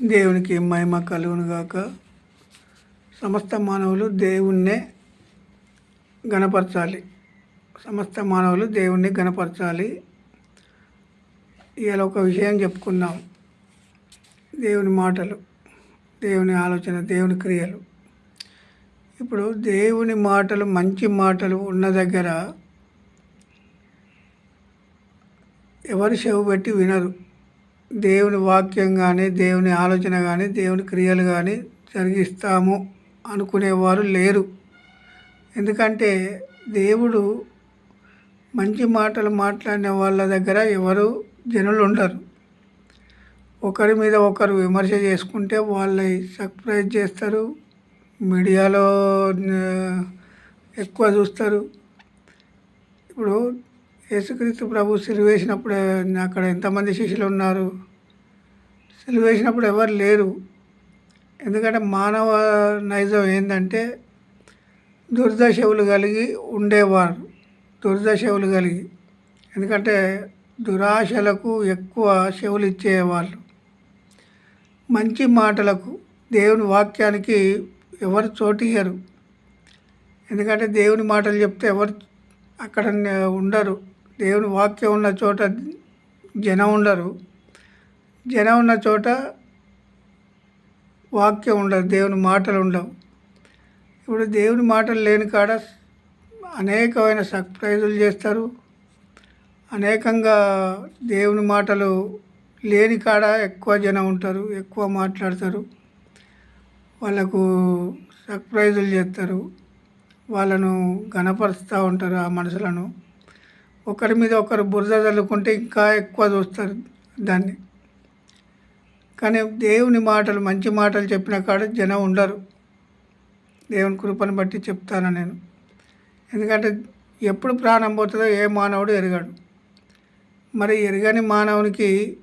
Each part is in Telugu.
దేవునికి మహిమ కలుగునుగాక. సమస్త మానవులు దేవుణ్ణే గణపరచాలి. సమస్త మానవులు దేవుణ్ణి గణపరచాలి. ఇవాళ ఒక విషయం చెప్పుకున్నాం. దేవుని మాటలు దేవుని ఆలోచన దేవుని క్రియలు. ఇప్పుడు దేవుని మాటలు మంచి మాటలు ఉన్న దగ్గర ఎవరు చెవు పెట్టి వినరు. దేవుని వాక్యం కానీ దేవుని ఆలోచన కానీ దేవుని క్రియలు కానీ జరిగిస్తాము అనుకునేవారు లేరు. ఎందుకంటే దేవుడు మంచి మాటలు మాట్లాడిన వాళ్ళ దగ్గర ఎవరు జనులు ఉండరు ఒకరి మీద ఒకరు విమర్శ చేసుకుంటే వాళ్ళని సర్ప్రైజ్ చేస్తారు మీడియాలో ఎక్కువ చూస్తారు. ఇప్పుడు యేసుక్రీస్తు ప్రభు సిలువేసినప్పుడు అక్కడ ఎంతమంది శిష్యులు ఉన్నారు? సిలువేసినప్పుడు ఎవరు లేరు. ఎందుకంటే మానవ నైజం ఏంటంటే దుర్దశవులు కలిగి ఉండేవారు. దుర్దశవులు కలిగి. ఎందుకంటే దురాశలకు ఎక్కువ చెవులు ఇచ్చేవాళ్ళు. మంచి మాటలకు దేవుని వాక్యానికి ఎవరు చోటియ్యరు ఎందుకంటే దేవుని మాటలు చెప్తే ఎవరు అక్కడ ఉండరు. దేవుని వాక్యం ఉన్న చోట జనం ఉండరు. జనం ఉన్న చోట వాక్యం ఉండదు దేవుని మాటలు ఉండవు. ఇప్పుడు దేవుని మాటలు లేని కాడ అనేకమైన సర్ప్రైజులు చేస్తారు. అనేకంగా దేవుని మాటలు లేని కాడ ఎక్కువ జనం ఉంటారు ఎక్కువ మాట్లాడతారు. వాళ్ళకు సర్ప్రైజులు చేస్తారు. వాళ్ళను గణపరుస్తూ ఉంటారు ఆ మనుషులను ఒకరి మీద ఒకరు బురద చల్లుకుంటే ఇంకా ఎక్కువ చూస్తారు దాన్ని. కానీ దేవుని మాటలు మంచి మాటలు చెప్పిన కాడ జనం ఉండరు. దేవుని కృపను బట్టి చెప్తాను నేను. ఎందుకంటే ఎప్పుడు ప్రాణం పోతుందో ఏ మానవుడు ఎరగడు. మరి ఎరగని మానవునికి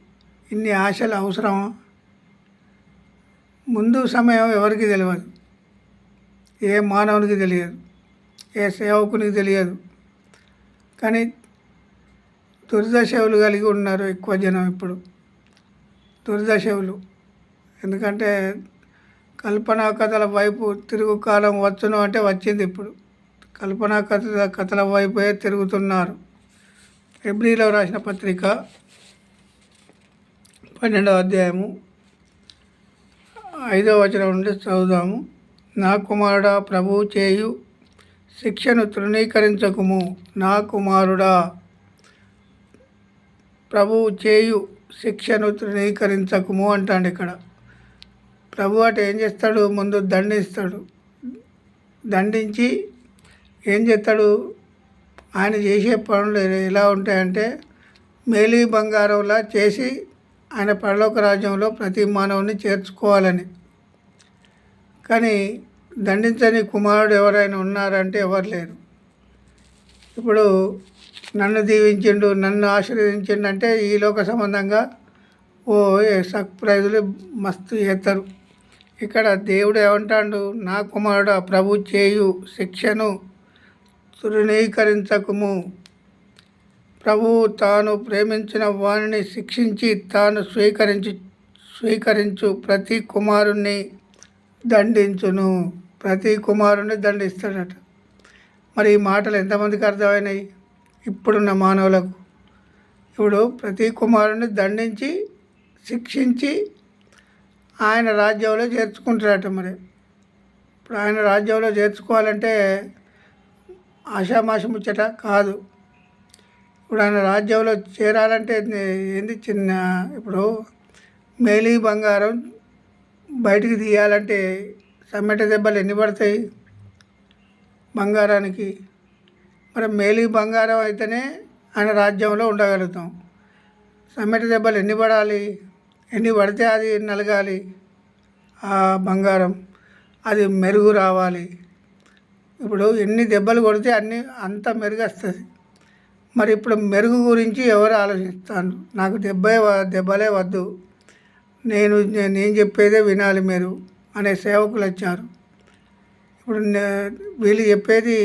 ఇన్ని ఆశలు అవసరమా? ముందు సమయం ఎవరికి తెలియదు. ఏ మానవునికి తెలియదు. ఏ సేవకునికి తెలియదు. కానీ దుర్దశవులు కలిగి ఉన్నారు ఎక్కువ జనం ఇప్పుడు. దుర్దశవులు ఎందుకంటే కల్పనా కథల వైపు తిరుగు కాలం వచ్చును అంటే వచ్చింది ఇప్పుడు. కల్పనా కథ కథల వైపే తిరుగుతున్నారు. ఫిబ్రిలో రాసిన పత్రిక పన్నెండవ అధ్యాయము ఐదవ వచనం నుండి చదువుదాము. నా కుమారుడా ప్రభువు చేయు శిక్షను తృణీకరించకుము. నా కుమారుడా ప్రభువు చేయు శిక్షను తృణీకరించకుము అంటాడు ఇక్కడ. ప్రభు అటు ఏం చేస్తాడు? ముందు దండిస్తాడు. దండించి ఏం చేస్తాడు? ఆయన చేసే పనులు ఎలా ఉంటాయంటే మేలి బంగారంలా చేసి ఆయన పరలోక రాజ్యంలో ప్రతి మానవుని చేర్చుకోవాలని. కానీ దండించని కుమారుడు ఎవరైనా ఉన్నారంటే ఎవరు లేరు. ఇప్పుడు నన్ను దీవించిండు నన్ను ఆశీర్వదించిండు అంటే ఈ లోక సంబంధంగా ఓ సర్ప్రైజులు మస్తు చేస్తారు. ఇక్కడ దేవుడు ఏమంటాడు నా కుమారుడు ప్రభు చేయు శిక్షను తృణీకరించకుము. ప్రభు తాను ప్రేమించిన వారిని శిక్షించి తాను స్వీకరించి స్వీకరించు ప్రతి కుమారుణ్ణి దండించును. ప్రతి కుమారుణ్ణి దండిస్తాడట. మరి ఈ మాటలు ఎంతమందికి అర్థమైనాయి? ఇప్పుడున్న మానవులకు. ఇప్పుడు ప్రతి కుమారుని దండించి శిక్షించి ఆయన రాజ్యంలో చేర్చుకుంటారట మరి. ఇప్పుడు ఆయన రాజ్యంలో చేర్చుకోవాలంటే ఆషామాష ముచ్చట కాదు. ఇప్పుడు ఆయన రాజ్యంలో చేరాలంటే ఏంది చిన్న ఇప్పుడు మేలి బంగారం బయటికి తీయాలంటే సమ్మెట దెబ్బలు ఎన్ని పడతాయి? బంగారానికి మరి మేలి బంగారం అయితేనే ఆయన రాజ్యంలో ఉండగలుగుతాం. సమ్మెట దెబ్బలు ఎన్ని పడాలి? ఎన్ని పడితే అది నలగాలి. ఆ బంగారం అది మెరుగు రావాలి. ఇప్పుడు ఎన్ని దెబ్బలు కొడితే అన్ని అంత మెరుగు వస్తుంది. మరి ఇప్పుడు మెరుగు గురించి ఎవరు ఆలోచిస్తాను నాకు దెబ్బే దెబ్బలే వద్దు. నేను నేను చెప్పేదే వినాలి మీరు అనే సేవకులు వచ్చారు. ఇప్పుడు వీళ్ళు చెప్పేది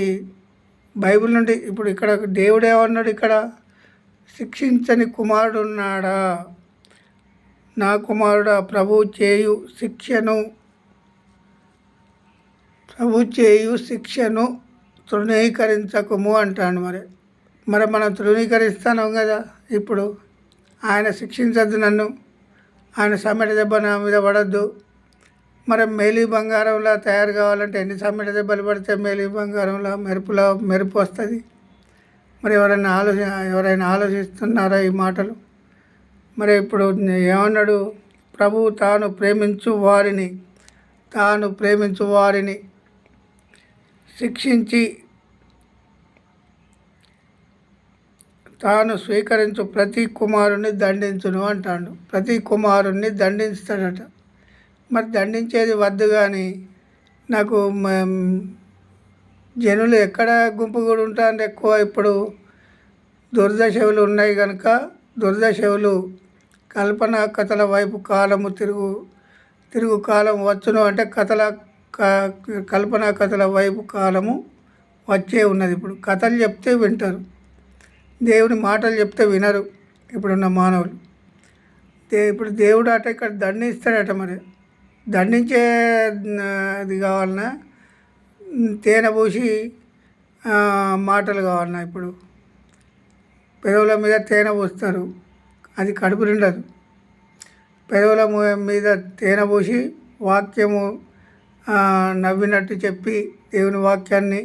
బైబిల్ నుండి ఇప్పుడు ఇక్కడ దేవుడు ఏమన్నాడు ఇక్కడ? శిక్షించని కుమారుడు ఉన్నాడా నా కుమారుడా ప్రభు చేయు శిక్షను ప్రభు చేయు శిక్షను తృణీకరించకుము అంటాను మరి. మరి మనం తృణీకరిస్తాను కదా ఇప్పుడు. ఆయన శిక్షించద్దు నన్ను. ఆయన సమ్మెట దెబ్బ నా మీద పడద్దు. మరి మేలి బంగారంలా తయారు కావాలంటే ఎన్ని సమ్మెట దెబ్బలు పడితే మేలి బంగారంలా మెరుపులా మెరుపు వస్తుంది? మరి ఎవరైనా ఆలోచన ఎవరైనా ఆలోచిస్తున్నారా ఈ మాటలు? మరి ఇప్పుడు ఏమన్నాడు? ప్రభు తాను ప్రేమించు వారిని తాను ప్రేమించు వారిని శిక్షించి తాను స్వీకరించు ప్రతి కుమారుని దండించును అంటాడు. ప్రతి కుమారుణ్ణి దండిస్తాడట. మరి దండించేది వద్దు కానీ నాకు జనులు ఎక్కడ గుంపు కూడా ఉంటారు ఎక్కువ ఇప్పుడు దుర్దశవులు ఉన్నాయి కనుక దుర్దశవులు కల్పన కథల వైపు కాలము తిరుగు తిరుగు కాలం వచ్చును అంటే కథల కల్పన కథల వైపు కాలము వచ్చే ఉన్నది ఇప్పుడు. కథలు చెప్తే వింటారు. దేవుని మాటలు చెప్తే వినరు ఇప్పుడున్న మానవులు. దే ఇప్పుడు దేవుడు అట ఇక్కడ దండిస్తాడట మరి. దండించే అది కావాలన్నా తేనె పూసి మాటలు కావాలన్నా ఇప్పుడు. పెదవుల మీద తేనె పోస్తారు. అది కడుపు నిండదు. పెదవుల మీద తేనె పోసి వాక్యము నవ్వినట్టు చెప్పి దేవుని వాక్యాన్ని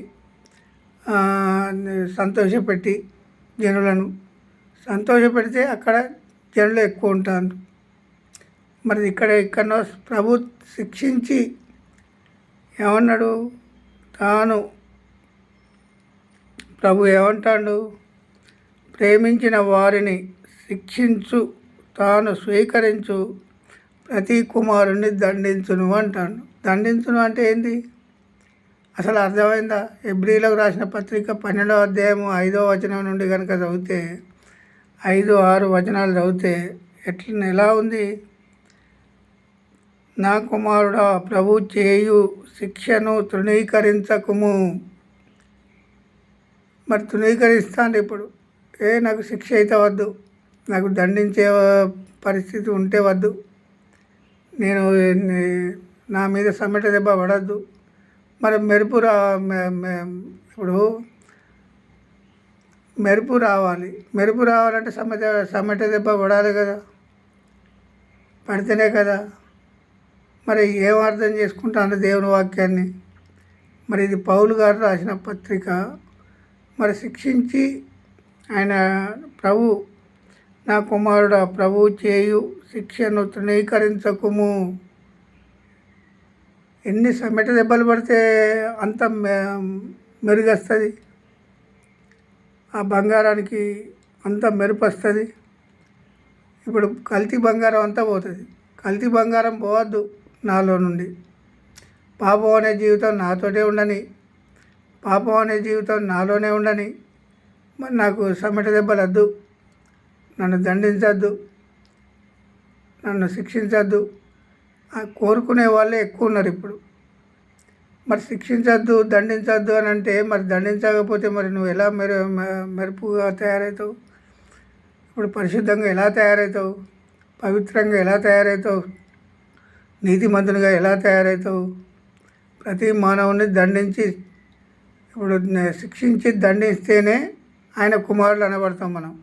సంతోషపెట్టి జనులను. సంతోషపెడితే అక్కడ జనులు ఎక్కువ ఉంటారు. మరి ఇక్కడ ఇక్కడ ప్రభు శిక్షించి ఏమన్నాడు? తాను ప్రభు ఏమంటాడు? ప్రేమించిన వారిని శిక్షించు తాను స్వీకరించు ప్రతి కుమారుణ్ణి దండించును అంటాడు. దండించును అంటే ఏంది? అసలు అర్థమైందా? ఎబ్రిలకు రాసిన పత్రిక పన్నెండవ అధ్యాయము ఐదో వచనం నుండి కనుక చదివితే ఐదు ఆరు వచనాలు చదివితే ఎట్లా ఎలా ఉంది? నా కుమారుడా ప్రభు చేయు శిక్షను తృణీకరించకుము. మరి తృణీకరిస్తాను ఇప్పుడు. ఏ నాకు శిక్ష అయితే వద్దు. నాకు దండించే పరిస్థితి ఉంటే వద్దు. నేను నా మీద సమ్మెట దెబ్బ పడద్దు. మరి మెరుపు రా ఇప్పుడు మెరుపు రావాలి. మెరుపు రావాలంటే సమ్మెట సమ్మెట దెబ్బ పడాలి కదా. పడితేనే కదా. మరి ఏం అర్థం చేసుకుంటాను దేవుని వాక్యాన్ని? మరి ఇది పౌలు గారు రాసిన పత్రిక. మరి శిక్షించి ఆయన ప్రభు నా కుమారుడ ప్రభు చేయు శిక్షను తృణీకరించకుము. ఎన్ని సమెట దెబ్బలు పడితే అంత మెరుగొస్తుంది. ఆ బంగారానికి అంత మెరుపు వస్తుంది ఇప్పుడు కల్తీ బంగారం అంతా పోతుంది. కల్తీ బంగారం పోవద్దు. నాలో నుండి. పాపం అనే జీవితం నాతోటే ఉండని. పాపం అనే జీవితం నాలోనే ఉండని. మరి నాకు సమెట దెబ్బలు వద్దు నన్ను దండించద్దు. నన్ను శిక్షించద్దు. కోరుకునే వాళ్ళే ఎక్కువ ఉన్నారు ఇప్పుడు. మరి శిక్షించద్దు దండించద్దు అని అంటే మరి దండించకపోతే మరి నువ్వు ఎలా మెరు మెరుపుగా తయారవుతావు ఇప్పుడు పరిశుద్ధంగా ఎలా తయారవుతావు పవిత్రంగా ఎలా తయారవుతావు నీతిమంతునిగా ఎలా తయారవుతావు ప్రతి మానవుని దండించి ఇప్పుడు శిక్షించి దండిస్తేనే ఆయన కుమారులు అనబడతాం మనం.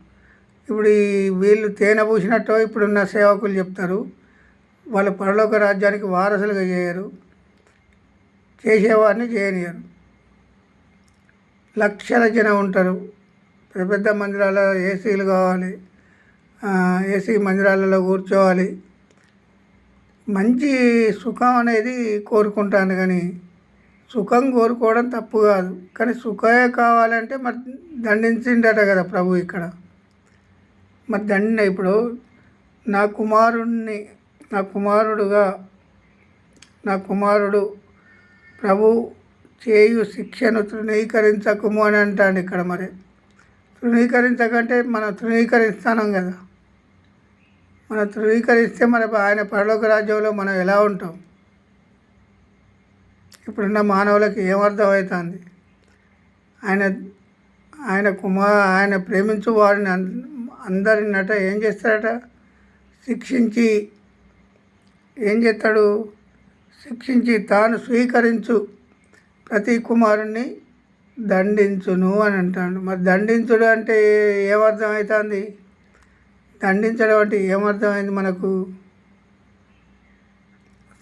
ఇప్పుడు ఈ వీళ్ళు తేనె పూసినట్టు ఇప్పుడున్న సేవకులు చెప్తారు. వాళ్ళు పరలోక రాజ్యానికి వారసులుగా చేయరు. చేసేవారిని చేయనియరు. లక్షల జనం ఉంటారు. పెద్ద పెద్ద మందిరాల ఏసీలు కావాలి. ఏసీ మందిరాలలో కూర్చోవాలి. మంచి సుఖం అనేది కోరుకుంటాను కానీ సుఖం కోరుకోవడం తప్పు కాదు. కానీ సుఖమే కావాలంటే మరి దండించిండట కదా ప్రభు ఇక్కడ. మరి దండిన ఇప్పుడు నా కుమారుణ్ణి నా కుమారుడుగా నా కుమారుడు ప్రభు చేయు శిక్షను తృణీకరించకుము అని అంటాడు ఇక్కడ మరి. తృణీకరించకంటే మనం తృణీకరిస్తాం కదా. మనం ధృవీకరిస్తే మన ఆయన పరలోక రాజ్యంలో మనం ఎలా ఉంటాం? ఇప్పుడున్న మానవులకి ఏమర్థమవుతుంది ఆయన ఆయన కుమార్ ఆయన ప్రేమించు వారిని అందరినట ఏం చేస్తాడట శిక్షించి ఏం చేస్తాడు? శిక్షించి తాను స్వీకరించు ప్రతి కుమారుణ్ణి దండించును అని అంటాడు. మరి దండించుడు అంటే ఏమర్థం అవుతుంది దండించడం అంటే ఏమర్థమైంది మనకు?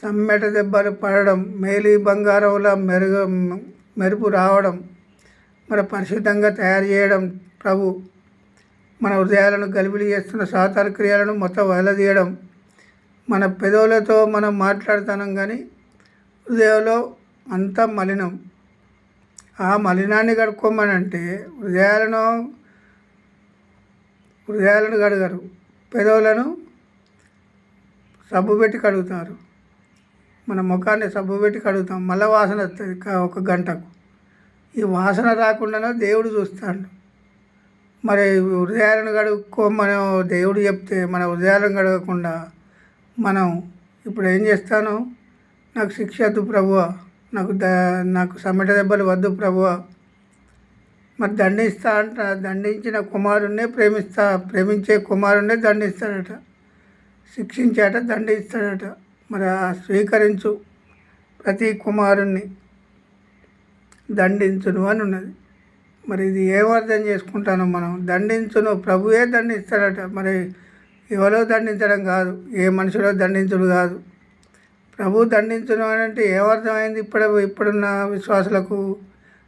సమ్మెట దెబ్బలు పడడం మేలి బంగారంలా మెరుగు మెరుపు రావడం మరి పరిశుద్ధంగా తయారు చేయడం ప్రభు మన హృదయాలను గలిబిలి చేస్తున్న సాతార క్రియలను మొత్తం వదలదీయడం మన పెదవులతో మనం మాట్లాడుతున్నాం కానీ హృదయంలో అంతా మలినం. ఆ మలినాన్ని కడుక్కోమనంటే హృదయాలను హృదయాలను కడగరు. పెదవులను సబ్బు పెట్టి కడుగుతారు. మన ముఖాన్ని సబ్బు పెట్టి కడుగుతాం. మళ్ళీ వాసన వస్తుంది ఒక గంటకు. ఈ వాసన రాకుండానే దేవుడు చూస్తాడు. మరి హృదయాలను కడుక్కో మనం దేవుడు చెప్తే మన హృదయాలను కడగకుండా మనం ఇప్పుడు ఏం చేస్తాను? నాకు శిక్ష వద్దు ప్రభువ. నాకు ద నాకు సమ్మెట దెబ్బలు వద్దు ప్రభువ. మరి దండిస్తా అంట దండించిన కుమారుణ్ణే ప్రేమిస్తా ప్రేమించే కుమారుణ్ణే దండిస్తాడట. శిక్షించాట దండిస్తాడట. మరి ఆ స్వీకరించు ప్రతి కుమారుణ్ణి. దండించును అని ఉన్నది. మరి ఇది ఏమర్థం చేసుకుంటాను మనం? దండించును ప్రభువే దండిస్తాడట. మరి ఎవరో దండించడం కాదు ఏ మనుషులో దండించుడు కాదు. ప్రభు దండించును అని అంటే ఏమర్థమైంది ఇప్పుడు ఇప్పుడున్న విశ్వాసులకు?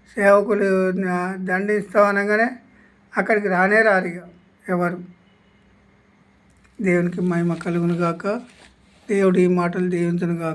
సేవకులు నా- దండిస్తాం అనగానే అక్కడికి రానే రారు ఇక ఎవరు. దేవునికి మహిమ కలుగును గాక దేవుడి ఈ మాటలు దీవించును గాక